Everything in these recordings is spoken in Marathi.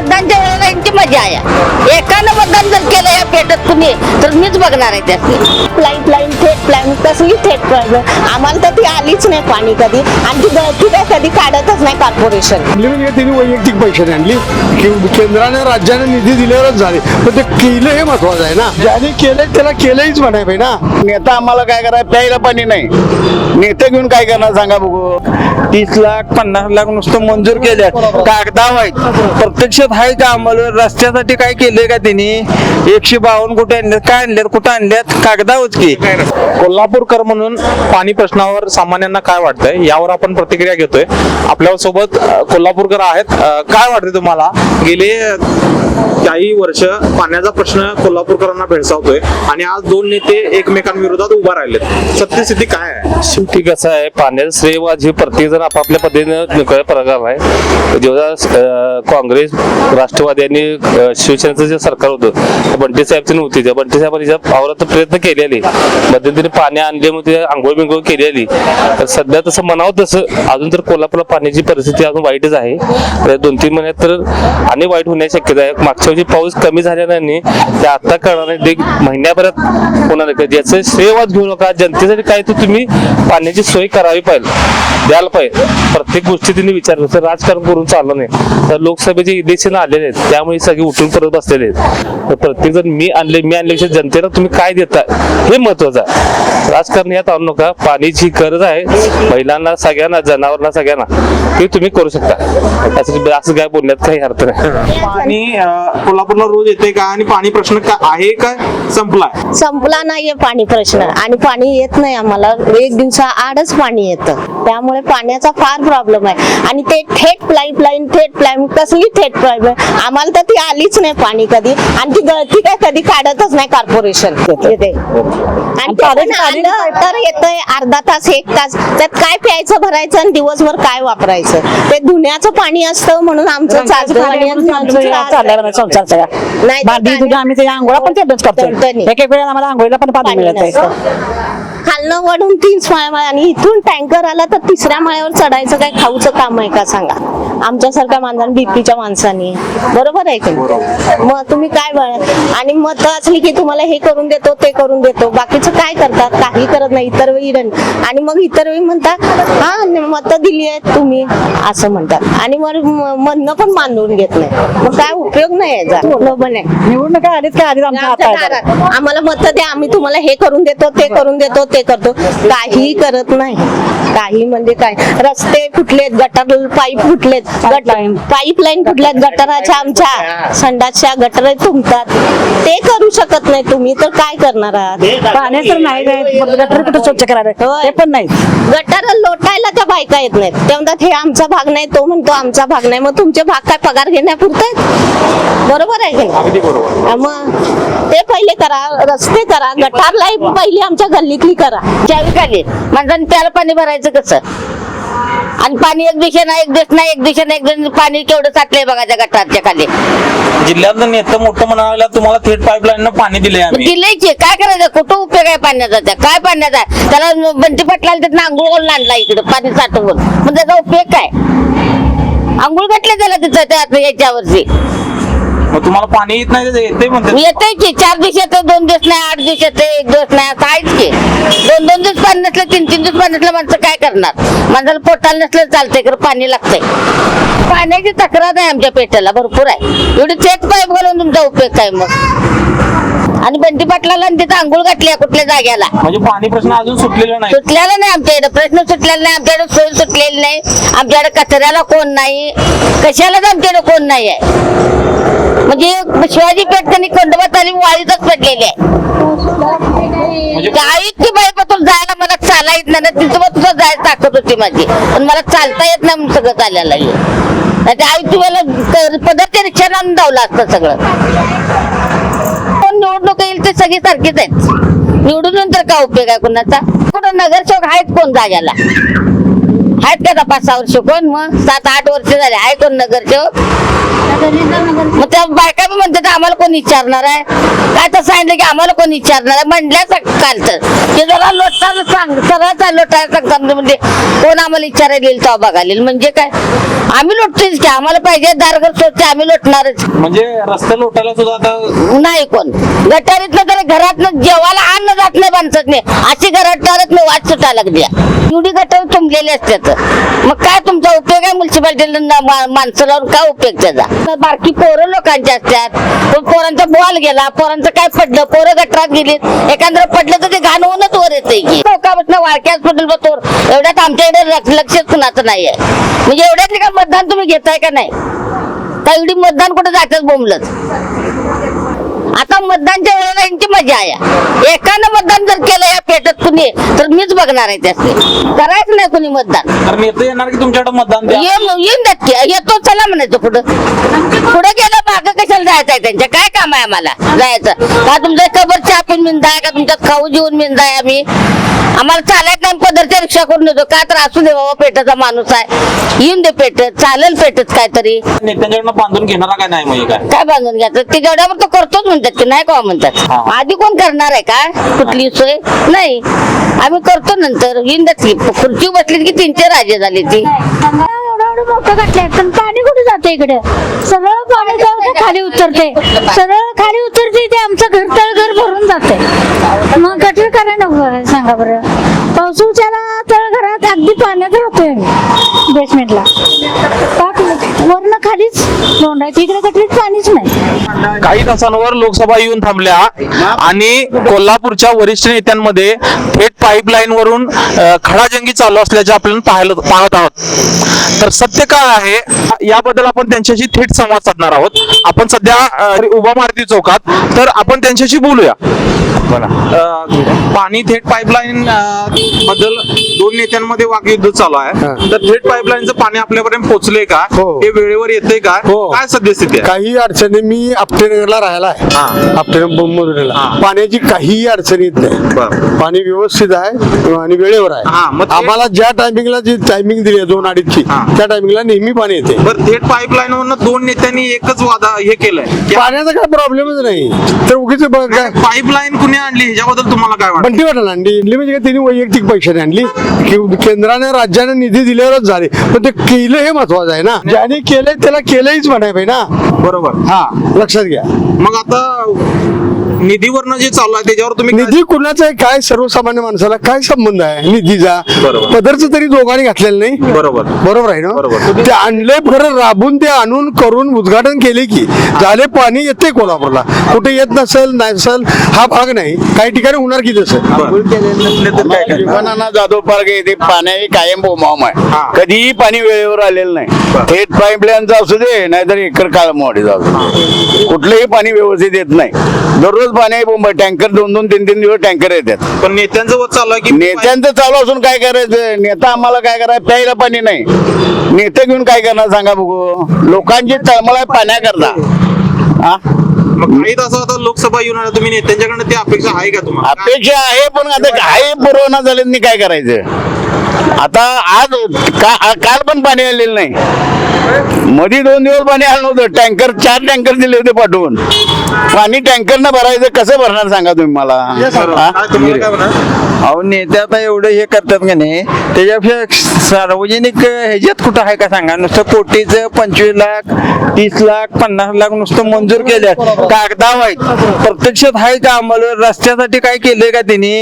मतदानच्या वेळेला यांची मजा आहे. एकानं मतदान जर केलं या पेटत तुम्ही तर मीच बघणार आहे त्यातली. लाइट लाईन थेट प्लॅन कसली थेट प्रॉब्लेम आम्हाला तर ती आलीच नाही पाणी कधी. आणि ती गळती काय कधी काढतच नाही कॉर्पोरेशन म्हणजे तिने वैयक्तिक पैशाने आणली. कि- केंद्राने राज्याने निधी दिल्यावरच झाले. पण ते केलं हे महत्वाचं आहे ना? ज्याने केलंय त्याला केलंहीच म्हणाय पाहिजे ना? नेता आम्हाला काय करा प्यायला पाणी नाही. नेते घेऊन काय करणार सांगा बघू. तीस लाख पन्नास लाख नुसतं मंजूर केले कागदाव आहेत. प्रत्यक्षात आहे का आम्हाला? रस्त्यासाठी काय केलंय का त्यांनी एकशे बावन्न कुठे आणल्यात काय आणल्यात कुठं आणल्यात कागदावच की? कोल्हापूरकर म्हणून पाणी प्रश्नावर सामान्यांना काय वाटतंय? यावर आपण प्रतिक्रिया घेतोय. आपल्यासोबत कोल्हापूरकर आहेत. काय वाटते तुम्हाला? गेले काही वर्ष पाण्याचा प्रश्न कोल्हापूरकरांना भेडसावतोय आणि आज दोन नेते एकमेकांविरोधात उभा राहिलेत. सत्यस्थिती काय आहे? शेवटी कसं आहे पाण्याचं श्रेयवाद हे प्रत्येक जण आपापल्या पद्धतीनं प्रकार आहे. जेव्हा काँग्रेस राष्ट्रवादी आणि शिवसेनेचं जे सरकार होतं बंटी साहेबचे नव्हते. त्या बंटी साहेबांनी ज्या पावरात प्रयत्न केलेले. मध्यंतरी पाणी आणले मग ते आंघोळ बिंघोळ केलेली. तर सध्या तसं म्हणावं तसं अजून तर कोल्हापूरला पाण्याची परिस्थिती अजून वाईटच आहे. तर दोन तीन महिन्यात तर आणि वाईट होण्याची शक्यता आहे. मागच्या वर्षी पाऊस कमी झाल्याने ते आता कळणार नाही महिन्याभरात होणार आहे. याचं श्रेयवाद घेऊ नका. जनतेसाठी काय तर तुम्ही पाण्याची सोय करावी पाहिजे. द्यायला पाहिजे. प्रत्येक गोष्टी तिने विचार राजकारण करून चाललं नाही. तर लोकसभेचे इलेक्शन आलेले आहेत त्यामुळे सगळे उठून परत बसलेले आहेत. तर प्रत्येक जण मी आणले मी आणल्यापेक्षा जनतेला तुम्ही काय देता हे महत्वाचं आहे. राजकारण यात आणू नका पाण्याची गरज आहे महिलांना सगळ्यांना जनावरांना सगळ्यांना. ते तुम्ही करू शकता. असं असं काय बोलण्यात काही अर्थ नाही. पाणी कोल्हापूरला रोज येते का? आणि पाणी प्रश्न का आहे का? संपलाय. संपला नाहीये पाणी प्रश्न. आणि पाणी येत नाही आम्हाला. एक दिवसा आडच पाणी येतं. त्यामुळे पाण्याचा फार प्रॉब्लेम आहे. आणि ते थेट पाईपलाईन थेट प्लाईन कसली थेट प्रॉब्लेम आम्हाला तर ती आलीच नाही पाणी कधी. आणि ती गळती काय कधी काढतच नाही कॉर्पोरेशन येते आणि तर येतंय अर्धा तास एक तास. त्यात काय प्यायचं भरायचं आणि दिवसभर काय वापरायचं? ते धुण्याचं पाणी असतं म्हणून आमचं नाही आम्ही आंघोळा पण तेवढंच करतो एक एक वेळेला आम्हाला आंघोळीला पण पाणी मिळत. खालनं वडून तीन माळ्या आणि इथून टँकर आला तर तिसऱ्या माळ्यावर चढायचं काय खाऊचं काम आहे का सांगा? आमच्यासारख्या माणसाने बीपीच्या माणसाने. बरोबर आहे की? मग तुम्ही काय आणि मत असली की तुम्हाला हे करून देतो ते करून देतो. बाकीचं काय करतात? काही करत नाही. इतर वेळी रन आणि मग इतर वेळी म्हणतात हा मत दिली आहेत तुम्ही. असं म्हणतात. आणि मग म्हणणं पण मानून घेत नाही. मग काय उपयोग नाही याचा. निवडणूक आलीच काय. दारात. आम्हाला मत द्या. आम्ही तुम्हाला हे करून देतो ते करून देतो ते करतो. काही करत नाही. काही म्हणजे काय? रस्ते फुटलेत गटर पाईप फुटलेत Pipeline. पाईपलाईन फुटल्यात गटराच्या आमच्या संडासच्या गटर तुंबतात. ते करू शकत नाही तुम्ही तर काय करणार आहात? पाणी तर नाही. गटर कुठं स्वच्छ करायला होय. ते पण नाही. गटार लोटायला त्या बायका येत नाहीत. ते म्हणतात हे आमचा भाग नाही तो म्हणतो आमचा भाग नाही. मग तुमचे भाग काय पगार घेण्यापुरते बरोबर आहे की हा मग ते पहिले करा रस्ते करा. गटार लाइट पहिली आमच्या गल्लीतली करा. चावी काढली माणसाने त्याला पाणी भरायचं कसं? आणि पाणी एक दिवशी ना एक दिवस नाही एक दिवशी ना एक दिवस पाणी केवढं साठलंय बघा त्या गटारच्या खाली. जिल्ह्यातलं नेतं मोठं म्हणायला तुम्हाला थेट पाईपलाईन पाणी दिले दिलेची काय करायचं? कुठं उपयोग आहे पाण्याचा त्या? काय पाण्याचा? त्याला बंटी पटलाला तिथं आंघोळ घालून आणला इकडे पाणी साठवून. मग त्याचा उपयोग काय? आंघोळ घातले त्याला तिथं त्या याच्यावरची मग तुम्हाला पाणी येत नाही येते म्हणते येते की चार दिवस येतं दोन दिवस नाही आठ दिवस येते एक दिवस नाही असं आहेच की. दोन दोन दिवस पाणी नसलं तीन तीन दिवस पाणी नसलं माणसं काय करणार? माणसाला पोटाला नसलं चालतंय खरं पाणी लागतंय. पाण्याची तक्रार आहे आमच्या पेट्याला भरपूर आहे. एवढी थेट पाईप घालून तुमचा उपयोग काय मग? आणि बंटी पाटलाला आणि तिथं आंघोळ घातली कुठल्या जाग्याला म्हणजे पाणी प्रश्न अजून सुटलेला नाही. सुटलेला नाही आमच्याकडे प्रश्न सुटलेला नाही आमच्याकडे सोय सुटलेली नाही. आमच्याकडे कचऱ्याला कोण नाही? कशालाच आमच्याकडे कोण नाही आहे म्हणजे शिवाजी पेठ त्यांनी खंडोबात आणि वाळीतच पडलेली आहे. म्हणजे गावीत की बाई पण जायला मला चाला येत नाही तिथं पण तुझं जायला ताकद होती माझी. पण मला चालता येत नाही म्हणून सगळं चालायला नाही त्या आई तुम्हाला पदार्थ रिक्षा आणून धावलं असतं सगळं. कोण निवडणूक येईल ते सगळे सारखेच आहेत. निवडून नंतर काय उपयोग आहे कुणाचा? कुठं नगरसेवक आहेत कोण जाग्याला? आहेत का पाच सहा वर्ष? कोण? मग सात आठ वर्ष झाले. आहे कोण नगरचे? मग त्या बायका बी म्हणतात आम्हाला कोण विचारणार आहे? काय तर सांगितलं की आम्हाला कोण विचारणार आहे? म्हणल्या कालचं. ते जरा लोटायला सांग सरळ लोटायला सांगतात म्हणजे कोण आम्हाला विचारायला येईल तेव्हा बघायला. म्हणजे काय? आम्ही लोटतोच की आम्हाला पाहिजे दारगर स्वच्छ आम्ही लोटणारच. म्हणजे रस्ते लोटायला सुद्धा आता नाही कोण. गटारीतलं तर घरातनं जेवायला अन्न जात नाही माणसात नाही अशी मी वाट सुटायला लागली एवढी गटार तुंबलेले असतात. मग काय तुमचा उपयोग आहे म्युन्सिपाल्टीला माणसाला काय उपयोग त्याचा? बारकी पोरं लोकांचे असतात. पोरांचा बॉल गेला पोरांचं काय पडलं? पोरं गटरात गेली. एखादं पडलं तर ते घाण होऊनच वर येते की. लोकांपासून वाळक्या हॉस्पिटल एवढ्यात आमच्याकडे लक्ष लक्षच कुणाचं आहे म्हणजे एवढ्यात का मतदान तुम्ही घेताय का नाही? का एवढी मतदान कुठे जायचं बोंबलत? आता मतदानच्या वेळेला यांची मजा आहे. एकानं मतदान जर केलं या पेटत कुणी तर मीच बघणार आहे त्याचे करायचं नाही कुणी मतदान. येणार की तुमच्याकडे मतदान द्या? येऊन देत की येतो चला म्हणायचं पुढं. पुढे गेलं मागं कशाला जायचं आहे त्यांच्या? काय काम आहे आम्हाला? जायचं. का तुमच्या कबर पिऊन मिंदाय का तुमच्यात खाऊ जेवून मिंदाय आम्ही? आम्हाला चालायचं नाही पदरच्या रिक्षा करून येतो का तर असू दे बाबा पेटाचा माणूस आहे. येऊन दे पेटत चालेल पेटत काहीतरी. नेत्यांच्याकडनं बांधून घेणारा काय नाही म्हणजे काय? काय बांधून घ्यायचं? ते जेवढ्यावर तो करतोच म्हणतात की नाही का म्हणतात? आधी कोण करणार आहे का कुठली सोय? नाही. आम्ही करतो नंतर. येईन की खुर्ची बसली की तीनशे राजे झाली ती. मोठं घातलंय. पण पाणी कुठे जाते इकडे? सरळ पाणी जाऊन ते खाली उतरते सरळ खाली उतरते ते आमचं घर तळघर भरून जाते मग गटर करा नको सांगा बरं. पावसाच्याला तळघरात अगदी पाण्यात राहतोय बेसमेंटला इकडे गटरीत पाणीच नाही. काही तासांवर लोकसभा येऊन थांबल्या आणि कोल्हापूरच्या वरिष्ठ नेत्यांमध्ये थेट पाईपलाईन वरून अ, खडाजंगी चालू असल्याचे आपल्याला पाहायला पाहत आहोत. तर सत्य काय आहे याबद्दल आपण त्यांच्याशी थेट संवाद साधणार आहोत. आपण सध्या अ, उभा मारुती चौकात तर आपण त्यांच्याशी बोलूया. अ, पाणी थेट पाईपलाईन बद्दल दोन नेत्यांमध्ये वाकयुद्ध चालू आहे. तर थेट पाईपलाईनचं पाणी आपल्यापर्यंत पोहोचले का? हो. हे वेळेवर येते का? हो. काय सद्यस्थिती आहे? काही अडचणी मी आपटेनगरला राहायला आहे. हा. आपटेनगर मधुरेला. पाण्याची काहीही अडचण येत नाही. पाणी व्यवस्थित आहे आणि वेळेवर हा, मग आहे ते- आम्हाला ज्या टायमिंगला जी टायमिंग दिली आहे दोन अडीचची. त्या टायमिंगला नेहमी पाणी येते. बर थेट पाईपलाईन वरनं दोन नेत्यांनी एकच वादा हे केलंय. की पाण्याचा काय प्रॉब्लेमच नाही. तर उगीच काय पाईपलाईन कुणी आणली? ह्याच्याबद्दल तुम्हाला काय वाटतं? बंटी वाटत आणली. आणली म्हणजे काय त्यांनी वैयक्तिक पैशाने आणली. कि- केंद्राने राज्याने निधी दिल्यावरच झाले. पण ते केलं हे महत्वाचं आहे ना. ज्याने केलंय त्याला केलंहीच म्हणाय पाहिजे ना? बरोबर. हा लक्षात घ्या. मग आता निधीवरनं जे चालू आहे त्याच्यावर तुम्ही काय- निधी कुणाचा आहे? काय सर्वसामान्य माणसाला काय संबंध आहे? निधीचा बरोबर. पदरचं तरी दोघांनी घातलेलं नाही? बरोबर. बरोबर आहे ना? बरोबर. ते आणले खरं राबून ते आणून करून उद्घाटन केले की झाले पाणी येते कोल्हापूरला. कुठे येत नसेल नसेल हा भाग नाही. काही ठिकाणी होणार की तसं? नसले तर काय करणार? जीवनाना जाधव पार्क येथे पाण्याची कायम बोंबाम हा. आहे कधीही पाणी वेळेवर आलेलं नाही. थेट पाईपलाईनचं असू दे नाहीतर एकर काळमवाडी जाऊ कुठलंही पाणी व्यवस्थित येत नाही. दररोज पाणी बोंब टँकर दोन दोन तीन तीन दिवस टँकर येतात. पण नेत्यांचं वत चालू आहे की नेत्यांचं चालू असून काय करायचं? नेता आम्हाला काय करायचं? प्यायला पाणी नाही. नेते घेऊन काय करणार सांगा बघू. लोकांची तळमळ आहे पाण्याकरता. हा? मग काही तास आता लोकसभा येऊन आल्या तुम्ही नेत्यांच्याकडनं ती अपेक्षा आहे का तुम्हाला? अपेक्षा आहे पण आता काही पुरवणा झाले काय करायचं? आता आज का- काल पण पाणी आलेलं नाही. मध्ये दोन दिवस पाणी आलं नव्हतं. टँकर चार टँकर दिले होते पाठवून. पाणी टँकरनं भरायचं कसं भरणार सांगा तुम्ही मला? अहो नेते आता एवढं हे करतात का नाही? त्याच्यापेक्षा सार्वजनिक ह्याच्यात कुठं आहे का सांगा? नुसतं कोटीचं पंचवीस लाख तीस लाख पन्नास लाख नुसतं मंजूर केल्यात. कागदाव आहेत. प्रत्यक्षात आहे का आम्हाला रस्त्यासाठी काय केलंय का त्यांनी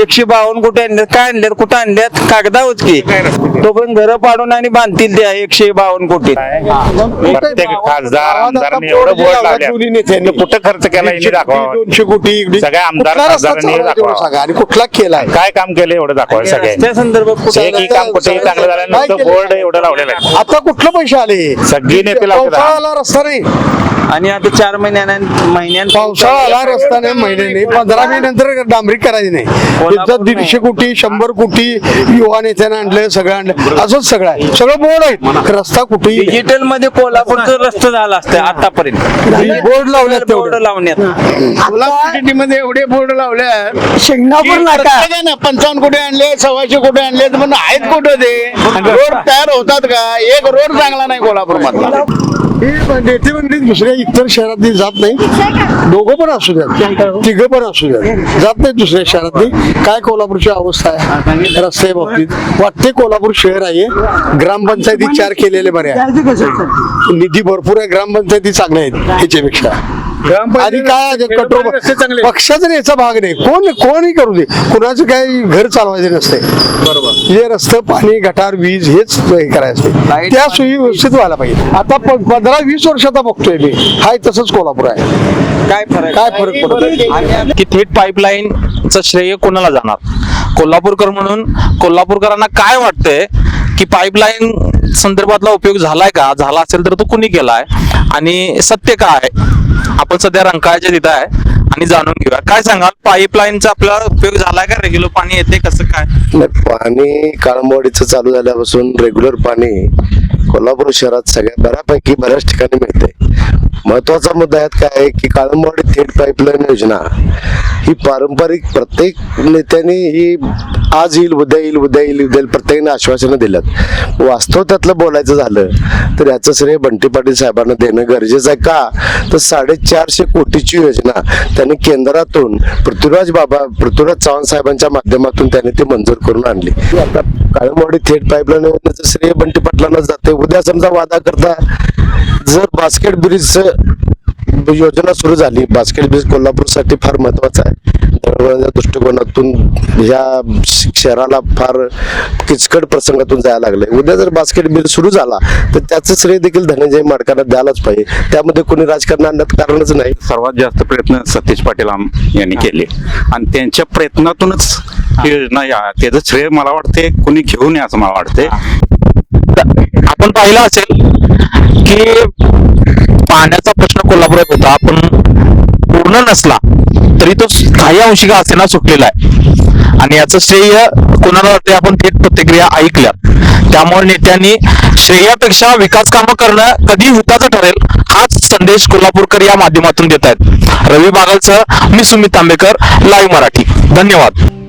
एकशे बावन्न कोटी आणल्यात काय आणल्यात कुठं आणल्यात कागदावच की तोपर्यंत घरं पाडून आणि बांधतील त्या एकशे बावन्न कोटी. प्रत्येक खासदार आमदारांनी एवढं बोर्ड लावले कुठं खर्च केला यांनी दाखवा. दोनशे कोटी. सगळ्या आमदार खासदारांनी दाखवा. आणि कुठला केलाय काय काम केलं एवढं दाखवा सगळे त्या संदर्भात कुठं एकही काम कुठेही चांगलं झालं? बोर्ड एवढं लावलेलं आहे. आता कुठलं पैसे आले? सगळी नेते लावतात. पावसाळा रस्ता नाही. आणि आता चार महिन्यानं महिन्यान पावसाळा आला रस्ता नाही महिन्याने पंधरा मे नंतर डांबरी करायची नाही. तिथं दीडशे कोटी शंभर कोटी युवा नेत्यानं आणलं सगळं आणलं. असंच सगळं आहे. सगळं बोर्ड आहे. रस्ता कुठेही नाही. डिजिटलमध्ये कोल्हापूरचं रस्ता झाला असतं आतापर्यंत. बोर्ड लावल्यात बोर्ड लावण्यात. मध्ये एवढे बोर्ड लावल्या शिंगणापूर नाका. पंचावन्न कोटी आणले सव्वाशे कोटी आणले पण आहेत कुठं ते? रोड तयार होतात का? एक रोड चांगला नाही कोल्हापूर. मधला ही नेते मंडळी दुसऱ्या इतर शहरातली जात नाही. दोघं पण असू द्यात. तिघं पण असू द्यात. जात नाही दुसऱ्या शहरातली. काय कोल्हापूरची अवस्था आहे? रस्ते बाबतीत. वाटते कोल्हापूर शहर आहे. ग्रामपंचायती चार केलेले बरे आहे? निधी भरपूर आहे ग्रामपंचायती चांगल्या आहेत ह्याच्यापेक्षा. आणि काय कठोर पक्षाचा याचा भाग नाही. कोण कोणही करू दे. कुणाचं काही घर चालवायचं नसते बरोबर. हे रस्ते पाणी गटार वीज हेच हे करायचं. त्या सोयी व्यवस्थित व्हायला पाहिजे. आता पंधरा वीस वर्षाचा बघतोय मी. हाय तसंच कोल्हापूर आहे. काय फरक? काय फरक पडतो की थेट पाईपलाईनचं श्रेय कोणाला जाणार? कोल्हापूरकर म्हणून कोल्हापूरकरांना काय वाटतंय की पाईपलाईन संदर्भातला उपयोग झालाय का? झाला असेल तर तो कुणी केलाय? आणि सत्य काय आहे? आपण सध्या रंकाळ्याच्या तिथं आहे आणि जाणून घेऊया. काय सांगाल? पाईपलाईनचा आपल्याला उपयोग झालाय का? रेग्युलर पाणी येते कसं काय? नाही, पाणी काळंबवाडीचं चालू झाल्यापासून रेग्युलर पाणी कोल्हापूर शहरात सगळ्या बऱ्यापैकी बऱ्याच ठिकाणी मिळते. महत्त्वाचा मुद्दा यात काय आहे की काळंबवाडी थेट पाईपलाईन योजना ही पारंपरिक प्रत्येक नेत्यांनी ही आज येईल उद्या येईल उद्या येईल उद्या येईल प्रत्येकाने आश्वासनं दिल्यात. वास्तव त्यातलं बोलायचं झालं तर याचं श्रेय बंटी पाटील साहेबांना देणं गरजेचं आहे का? तर साडेचारशे कोटीची योजना त्यांनी केंद्रातून पृथ्वीराज बाबा पृथ्वीराज चव्हाण साहेबांच्या माध्यमातून त्यांनी ती मंजूर करून आणली. आता काळंबवाडी थेट पाईपलाईन योजनेचं श्रेय बंटी पाटलांना जाते उद्या समजा वादा करता जर बास्केट ब्रिजचं योजना सुरू झाली बास्केट ब्रिज कोल्हापूरसाठी फार महत्त्वाचा आहे. दळणवळणाच्या दृष्टिकोनातून ह्या श- शहराला फार किचकट प्रसंगातून जायला लागले उद्या जर बास्केट ब्रिज सुरू झाला तर त्याचं श्रेय देखील धनंजय माडकांना द्यायलाच पाहिजे. त्यामध्ये कोणी राजकारण आणण्यात कारणच नाही. सर्वात जास्त प्रयत्न सतीश पाटील यांनी केले. आणि त्यांच्या प्रयत्नातूनच योजना या त्याचं श्रेय मला वाटते कोणी घेऊ नये असं मला वाटते आपण पाहिलं असेल की पाण्याचा प्रश्न कोल्हापुरात होता. पण पूर्ण नसला तरी तो काही अंशी का असेना सुटलेला आहे. आणि याचं श्रेय कोणाला वाटते आपण थेट प्रतिक्रिया ऐकल्या. त्यामुळे नेत्यांनी श्रेयापेक्षा विकास कामं करणं कधी हिताचं ठरेल हाच संदेश कोल्हापूरकर या माध्यमातून देत आहेत रवी बागलसह मी सुमित तांबेकर लाईव्ह मराठी. धन्यवाद.